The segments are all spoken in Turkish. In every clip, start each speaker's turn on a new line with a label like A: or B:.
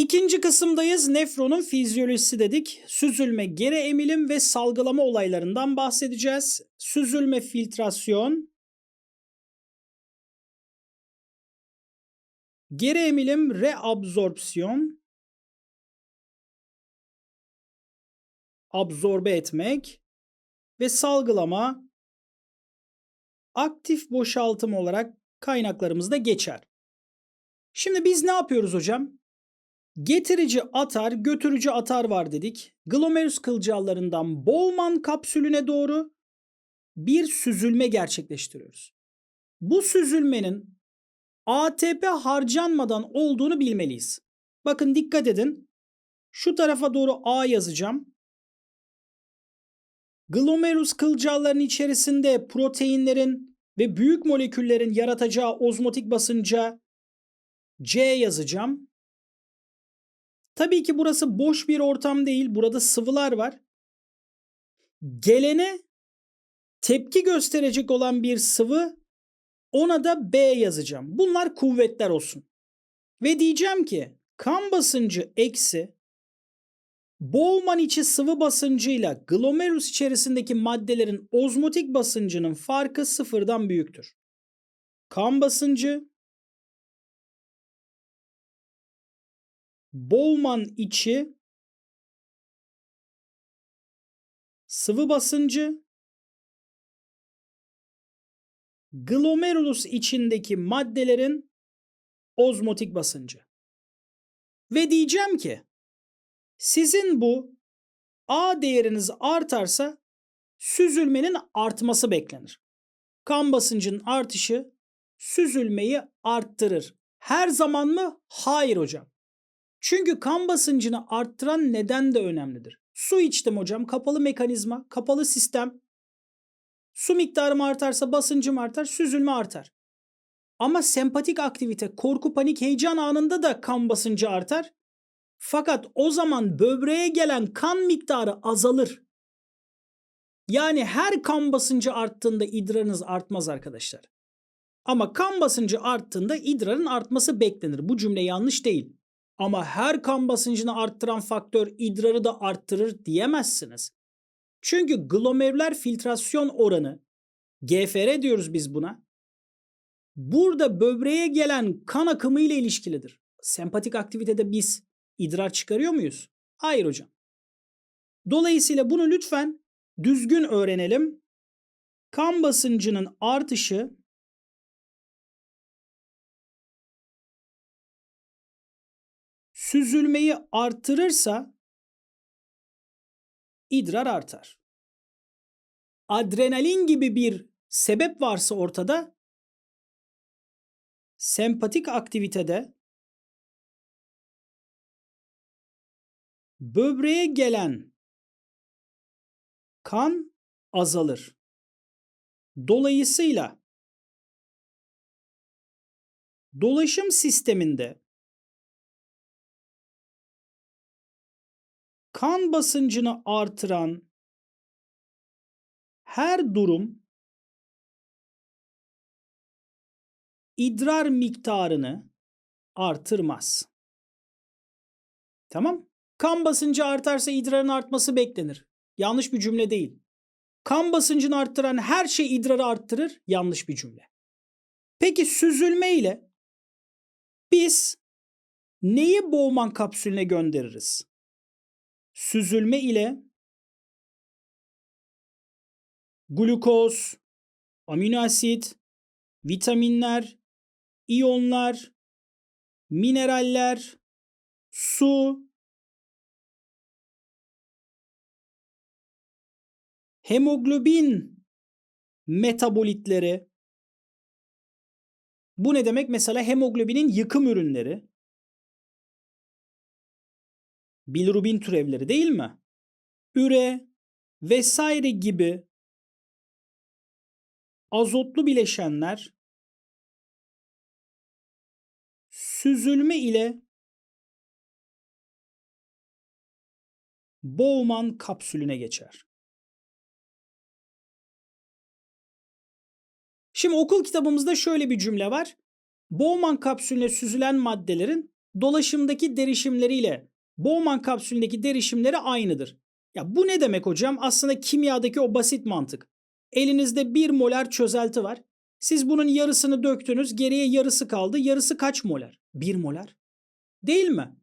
A: İkinci kısımdayız. Nefronun fizyolojisi dedik. Süzülme, geri emilim ve salgılama olaylarından bahsedeceğiz. Süzülme, filtrasyon. Geri emilim, reabsorpsiyon. Absorbe etmek ve salgılama aktif boşaltım olarak kaynaklarımızda geçer. Şimdi biz ne yapıyoruz hocam? Getirici atar, götürücü atar var dedik. Glomerus kılcallarından Bowman kapsülüne doğru bir süzülme gerçekleştiriyoruz. Bu süzülmenin ATP harcanmadan olduğunu bilmeliyiz. Bakın dikkat edin. Şu tarafa doğru A yazacağım. Glomerus kılcalların içerisinde proteinlerin ve büyük moleküllerin yaratacağı ozmotik basınca C yazacağım. Tabii ki burası boş bir ortam değil. Burada sıvılar var. Gelene tepki gösterecek olan bir sıvı ona da B yazacağım. Bunlar kuvvetler olsun. Ve diyeceğim ki kan basıncı eksi Bowman içi sıvı basıncıyla glomerus içerisindeki maddelerin ozmotik basıncının farkı sıfırdan büyüktür. Kan basıncı Bowman içi sıvı basıncı glomerulus içindeki maddelerin ozmotik basıncı. Ve diyeceğim ki sizin bu A değeriniz artarsa süzülmenin artması beklenir. Kan basıncının artışı süzülmeyi arttırır. Her zaman mı? Hayır hocam. Çünkü kan basıncını arttıran neden de önemlidir. Su içtim hocam. Kapalı mekanizma, kapalı sistem. Su miktarım artarsa basıncım artar, süzülme artar. Ama sempatik aktivite, korku, panik, heyecan anında da kan basıncı artar. Fakat o zaman böbreğe gelen kan miktarı azalır. Yani her kan basıncı arttığında idrarınız artmaz arkadaşlar. Ama kan basıncı arttığında idrarın artması beklenir. Bu cümle yanlış değil. Ama her kan basıncını arttıran faktör idrarı da arttırır diyemezsiniz. Çünkü glomerüler filtrasyon oranı GFR diyoruz biz buna. Burada böbreğe gelen kan akımı ile ilişkilidir. Sempatik aktivitede biz idrar çıkarıyor muyuz? Hayır hocam. Dolayısıyla bunu lütfen düzgün öğrenelim. Kan basıncının artışı süzülmeyi artırırsa idrar artar. Adrenalin gibi bir sebep varsa ortada sempatik aktivitede böbreğe gelen kan azalır. Dolayısıyla dolaşım sisteminde kan basıncını artıran her durum idrar miktarını artırmaz. Tamam? Kan basıncı artarsa idrarın artması beklenir. Yanlış bir cümle değil. Kan basıncını arttıran her şey idrarı arttırır. Yanlış bir cümle. Peki süzülme ile biz neyi Bowman kapsülüne göndeririz? Süzülme ile glukoz, amino asit, vitaminler, iyonlar, mineraller, su, hemoglobin metabolitleri. Bu ne demek? Mesela hemoglobinin yıkım ürünleri. Bilirubin türevleri değil mi? Üre vesaire gibi azotlu bileşenler süzülme ile Bowman kapsülüne geçer. Şimdi okul kitabımızda şöyle bir cümle var. Bowman kapsülüne süzülen maddelerin dolaşımdaki derişimleriyle Bowman kapsülündeki derişimleri aynıdır. Ya bu ne demek hocam? Aslında kimyadaki o basit mantık. Elinizde 1 molar çözelti var. Siz bunun yarısını döktünüz, geriye yarısı kaldı. Yarısı kaç molar? 1 molar. Değil mi?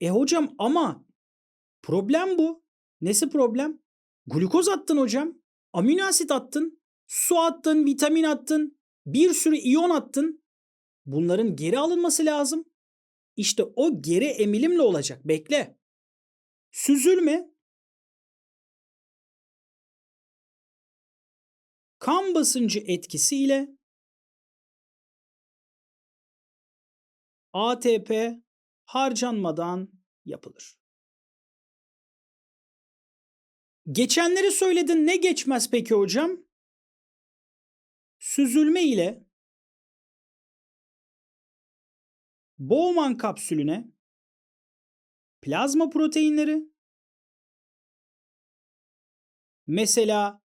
A: E hocam ama problem bu. Nesi problem? Glukoz attın hocam. Amino asit attın. Su attın, vitamin attın. Bir sürü iyon attın. Bunların geri alınması lazım. İşte o geri emilimle olacak. Bekle. Süzülme kan basıncı etkisiyle ATP harcanmadan yapılır. Geçenleri söyledin ne geçmez peki hocam? Süzülme ile Bowman kapsülüne plazma proteinleri mesela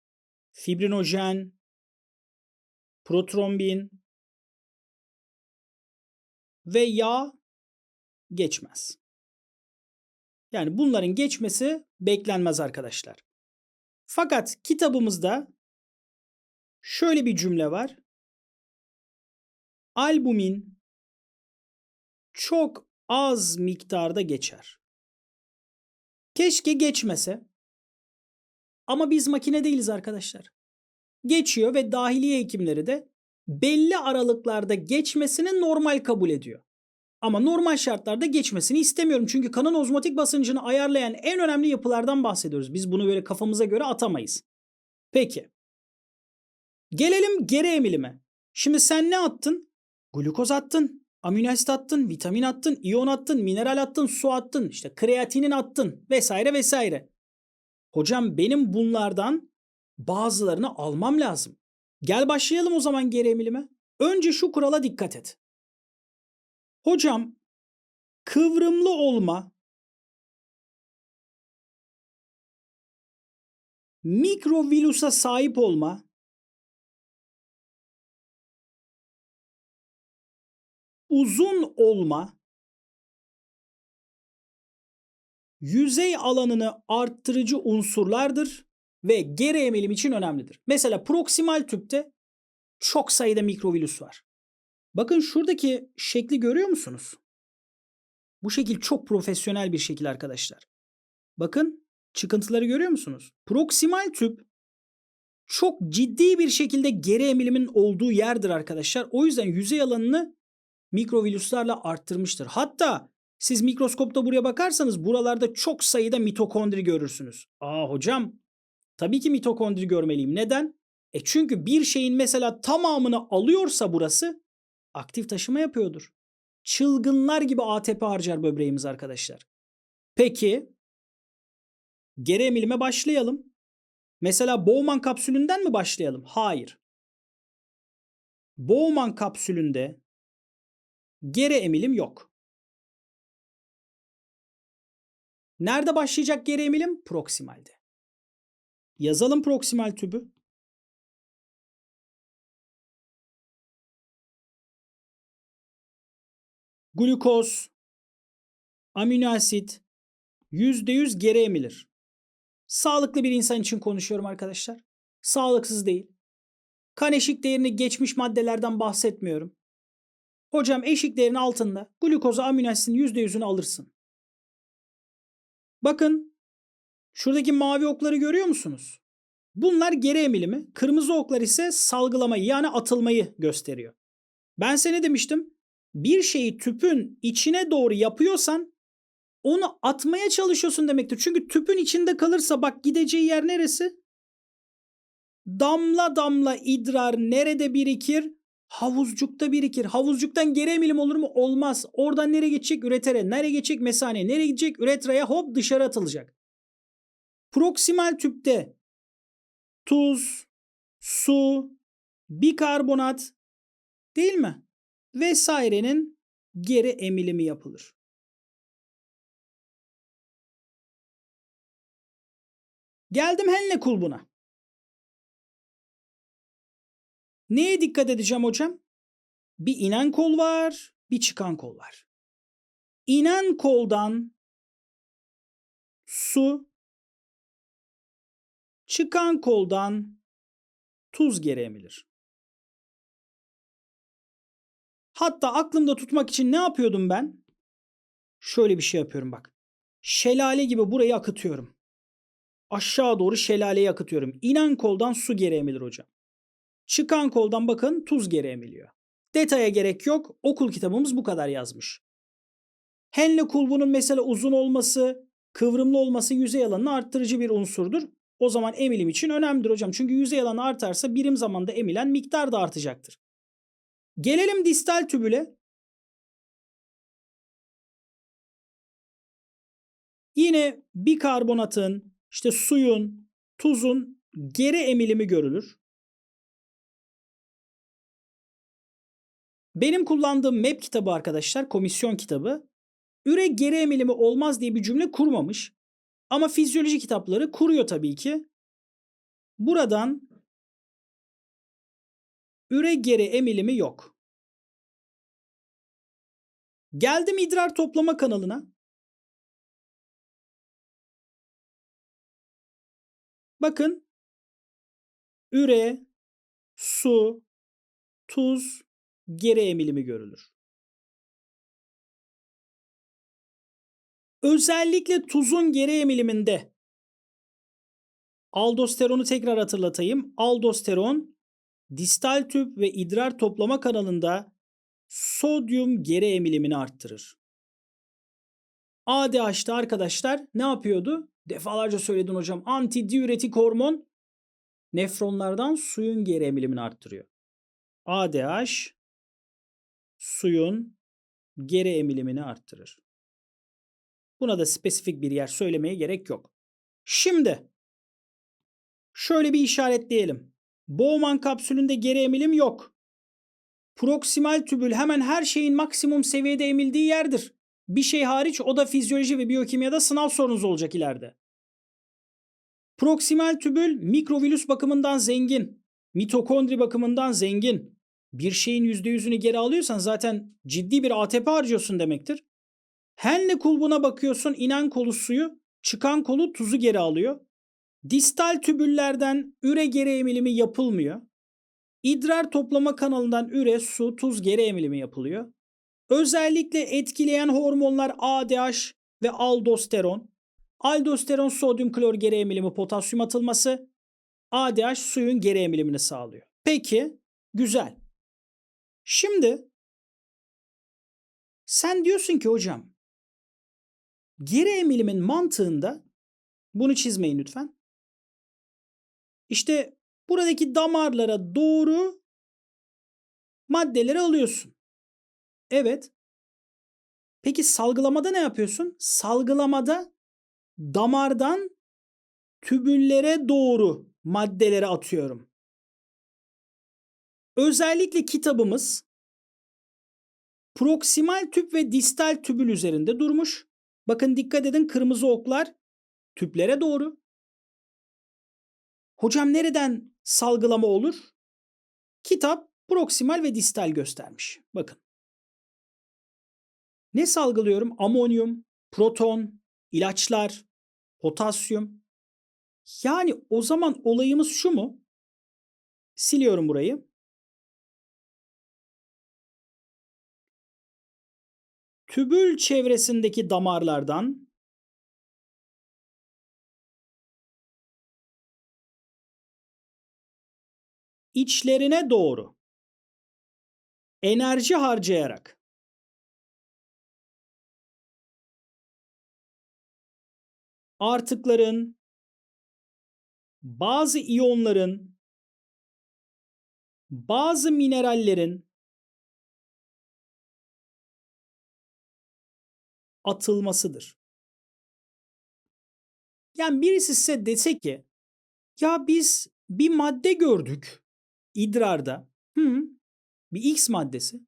A: fibrinojen, protrombin ve yağ geçmez. Yani bunların geçmesi beklenmez arkadaşlar. Fakat kitabımızda şöyle bir cümle var. Albumin çok az miktarda geçer. Keşke geçmese. Ama biz makine değiliz arkadaşlar. Geçiyor ve dahiliye hekimleri de belli aralıklarda geçmesini normal kabul ediyor. Ama normal şartlarda geçmesini istemiyorum. Çünkü kanın ozmotik basıncını ayarlayan en önemli yapılardan bahsediyoruz. Biz bunu böyle kafamıza göre atamayız. Peki. Gelelim geri emilime. Şimdi sen ne attın? Glukoz attın, amino asit attın, vitamin attın, iyon attın, mineral attın, su attın, işte kreatinin attın vesaire vesaire. Hocam benim bunlardan bazılarını almam lazım. Gel başlayalım o zaman geri emilime. Önce şu kurala dikkat et. Hocam kıvrımlı olma mikrovirusa sahip olma uzun olma yüzey alanını arttırıcı unsurlardır ve geri emilim için önemlidir. Mesela proksimal tüpte çok sayıda mikrovirüs var. Bakın şuradaki şekli görüyor musunuz? Bu şekil çok profesyonel bir şekil arkadaşlar. Bakın çıkıntıları görüyor musunuz? Proksimal tüp çok ciddi bir şekilde geri emilimin olduğu yerdir arkadaşlar. O yüzden yüzey alanını mikrovirüslerle arttırmıştır. Hatta siz mikroskopta buraya bakarsanız buralarda çok sayıda mitokondri görürsünüz. Aa hocam tabii ki mitokondri görmeliyim. Neden? E çünkü bir şeyin mesela tamamını alıyorsa burası aktif taşıma yapıyordur. Çılgınlar gibi ATP harcar böbreğimiz arkadaşlar. Peki geri emilime başlayalım. Mesela Bowman kapsülünden mi başlayalım? Hayır. Bowman kapsülünde geri emilim yok. Nerede başlayacak geri emilim? Proksimalde. Yazalım proksimal tübü. Glukoz, amino asit %100 geri emilir. Sağlıklı bir insan için konuşuyorum arkadaşlar. Sağlıksız değil. Kan eşik değerini geçmiş maddelerden bahsetmiyorum. Hocam eşik altında glukozu amino asitin %100'ünü alırsın. Bakın şuradaki mavi okları görüyor musunuz? Bunlar geri emilimi, kırmızı oklar ise salgılamayı yani atılmayı gösteriyor. Ben sene demiştim? Bir şeyi tüpün içine doğru yapıyorsan onu atmaya çalışıyorsun demektir. Çünkü tüpün içinde kalırsa bak gideceği yer neresi? Damla damla idrar nerede birikir? Havuzcukta birikir. Havuzcuktan geri emilim olur mu? Olmaz. Oradan nereye geçecek? Üretere. Nereye geçecek? Mesaneye. Nereye gidecek? Üretraya hop dışarı atılacak. Proksimal tüpte tuz, su, bikarbonat değil mi? Vesairenin geri emilimi yapılır. Geldim Henle kulbuna. Neye dikkat edeceğim hocam? Bir inen kol var, bir çıkan kol var. inen koldan su, çıkan koldan tuz geri. Hatta aklımda tutmak için ne yapıyordum ben? Şöyle bir şey yapıyorum bak. Şelale gibi burayı akıtıyorum. Aşağı doğru şelaleyi akıtıyorum. İnen koldan su geri hocam. Çıkan koldan bakın tuz geri emiliyor. Detaya gerek yok. Okul kitabımız bu kadar yazmış. Henle kulbunun mesela uzun olması, kıvrımlı olması yüzey alanını arttırıcı bir unsurdur. O zaman emilim için önemlidir hocam. Çünkü yüzey alanı artarsa birim zamanda emilen miktar da artacaktır. Gelelim distal tübüle. Yine bikarbonatın, işte suyun, tuzun geri emilimi görülür. Benim kullandığım MEP kitabı arkadaşlar, komisyon kitabı, üre geri emilimi olmaz diye bir cümle kurmamış. Ama fizyoloji kitapları kuruyor tabii ki. Buradan üre geri emilimi yok. Geldim idrar toplama kanalına. Bakın üre, su, tuz, geri emilimi görülür. Özellikle tuzun geri emiliminde aldosteronu tekrar hatırlatayım. Aldosteron distal tüp ve idrar toplama kanalında sodyum geri emilimini arttırır. ADH'da arkadaşlar ne yapıyordu? Defalarca söyledin hocam. Antidiüretik hormon nefronlardan suyun geri emilimini arttırıyor. ADH suyun geri emilimini arttırır. Buna da spesifik bir yer söylemeye gerek yok. Şimdi şöyle bir işaretleyelim. Bowman kapsülünde geri emilim yok. Proksimal tübül hemen her şeyin maksimum seviyede emildiği yerdir. Bir şey hariç o da fizyoloji ve biyokimyada sınav sorunuz olacak ileride. Proksimal tübül mikrovirüs bakımından zengin. Mitokondri bakımından zengin. Bir şeyin %100'ünü geri alıyorsan zaten ciddi bir ATP harcıyorsun demektir. Henle kulbuna bakıyorsun inen kolu suyu, çıkan kolu tuzu geri alıyor. Distal tübüllerden üre geri emilimi yapılmıyor. İdrar toplama kanalından üre, su, tuz geri emilimi yapılıyor. Özellikle etkileyen hormonlar ADH ve aldosteron. Aldosteron sodyum klor geri emilimi potasyum atılması. ADH suyun geri emilimini sağlıyor. Peki güzel. Şimdi sen diyorsun ki hocam geri emilimin mantığında bunu çizmeyin lütfen. İşte buradaki damarlara doğru maddeleri alıyorsun. Evet. Peki salgılamada ne yapıyorsun? Salgılamada damardan tübüllere doğru maddeleri atıyorum. Özellikle kitabımız proksimal tüp ve distal tübül üzerinde durmuş. Bakın dikkat edin kırmızı oklar tüplere doğru. Hocam nereden salgılama olur? Kitap proksimal ve distal göstermiş. Bakın. Ne salgılıyorum? Amonyum, proton, ilaçlar, potasyum. Yani o zaman olayımız şu mu? Siliyorum burayı. Tübül çevresindeki damarlardan içlerine doğru enerji harcayarak artıkların bazı iyonların bazı minerallerin atılmasıdır. Yani birisi size dese ki ya biz bir madde gördük idrarda. Hı, bir X maddesi.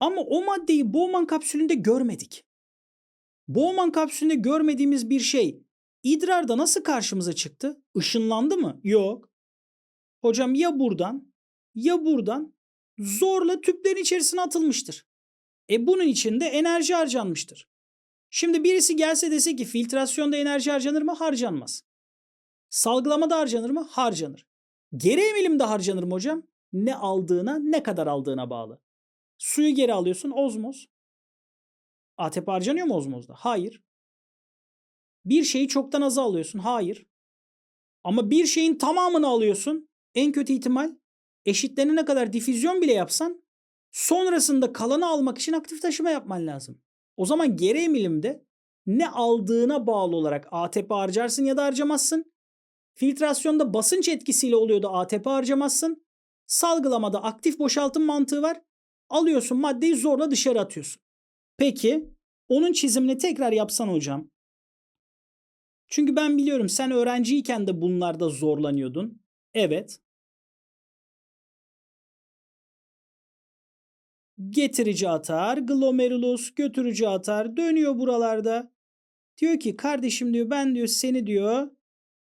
A: Ama o maddeyi Bowman kapsülünde görmedik. Bowman kapsülünde görmediğimiz bir şey idrarda nasıl karşımıza çıktı? Işınlandı mı? Yok. Hocam ya buradan ya buradan zorla tüplerin içerisine atılmıştır. E bunun için de enerji harcanmıştır. Şimdi birisi gelse dese ki filtrasyonda enerji harcanır mı? Harcanmaz. Salgılamada harcanır mı? Harcanır. Geri emilimde harcanır mı hocam? Ne aldığına, ne kadar aldığına bağlı. Suyu geri alıyorsun, ozmoz. ATP harcanıyor mu ozmozda? Hayır. Bir şeyi çoktan aza alıyorsun. Hayır. Ama bir şeyin tamamını alıyorsun. En kötü ihtimal eşitlenene kadar difüzyon bile yapsan sonrasında kalanı almak için aktif taşıma yapman lazım. O zaman geri emilimde ne aldığına bağlı olarak ATP harcarsın ya da harcamazsın. Filtrasyonda basınç etkisiyle oluyor da ATP harcamazsın. Salgılamada aktif boşaltım mantığı var. Alıyorsun maddeyi zorla dışarı atıyorsun. Peki onun çizimini tekrar yapsan hocam. Çünkü ben biliyorum sen öğrenciyken de bunlarda zorlanıyordun. Evet. Getirici atar, glomerulus götürücü atar, dönüyor buralarda. Diyor ki kardeşim diyor ben diyor seni diyor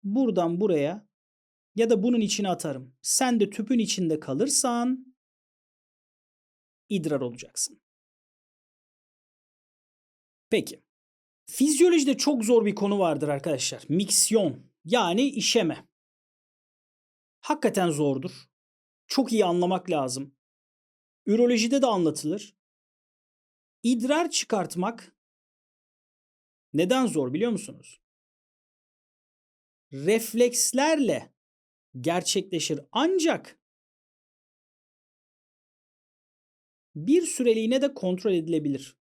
A: buradan buraya ya da bunun içine atarım. Sen de tüpün içinde kalırsan idrar olacaksın. Peki. Fizyolojide çok zor bir konu vardır arkadaşlar. Miksiyon yani işeme. Hakikaten zordur. Çok iyi anlamak lazım. Ürolojide de anlatılır. İdrar çıkartmak neden zor biliyor musunuz? Reflekslerle gerçekleşir ancak bir süreliğine de kontrol edilebilir.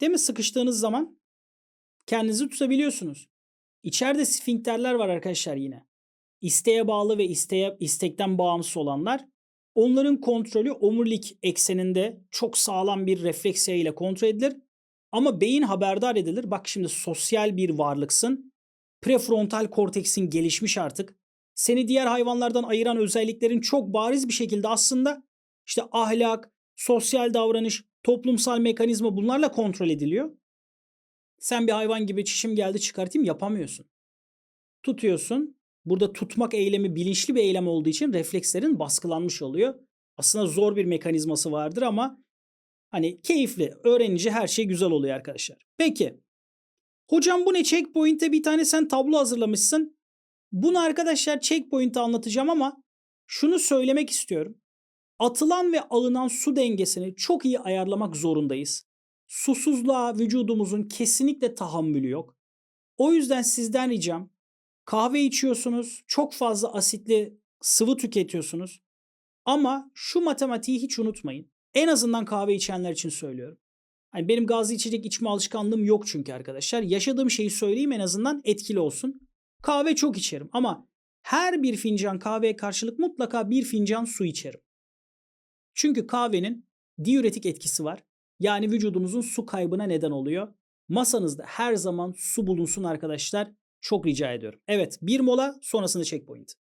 A: Değil mi? Sıkıştığınız zaman kendinizi tutabiliyorsunuz. İçeride sfinkterler var arkadaşlar yine. İsteğe bağlı ve isteğe, istekten bağımsız olanlar. Onların kontrolü omurilik ekseninde çok sağlam bir refleks ile kontrol edilir. Ama beyin haberdar edilir. Bak şimdi sosyal bir varlıksın. Prefrontal korteksin gelişmiş artık. Seni diğer hayvanlardan ayıran özelliklerin çok bariz bir şekilde aslında işte ahlak, sosyal davranış, toplumsal mekanizma bunlarla kontrol ediliyor. Sen bir hayvan gibi çişim geldi çıkartayım yapamıyorsun. Tutuyorsun. Burada tutmak eylemi bilinçli bir eylem olduğu için reflekslerin baskılanmış oluyor. Aslında zor bir mekanizması vardır ama hani keyifli. Öğrenince her şey güzel oluyor arkadaşlar. Peki. Hocam bu ne? Checkpoint'te bir tane sen tablo hazırlamışsın. Bunu arkadaşlar checkpoint'te anlatacağım ama şunu söylemek istiyorum. Atılan ve alınan su dengesini çok iyi ayarlamak zorundayız. Susuzluğa vücudumuzun kesinlikle tahammülü yok. O yüzden sizden ricam kahve içiyorsunuz, çok fazla asitli sıvı tüketiyorsunuz. Ama şu matematiği hiç unutmayın. En azından kahve içenler için söylüyorum. Hani benim gazlı içecek içme alışkanlığım yok çünkü arkadaşlar. Yaşadığım şeyi söyleyeyim en azından etkili olsun. Kahve çok içerim ama her bir fincan kahveye karşılık mutlaka bir fincan su içerim. Çünkü kahvenin diüretik etkisi var. Yani vücudunuzun su kaybına neden oluyor. Masanızda her zaman su bulunsun arkadaşlar. Çok rica ediyorum. Evet bir mola sonrasında checkpoint.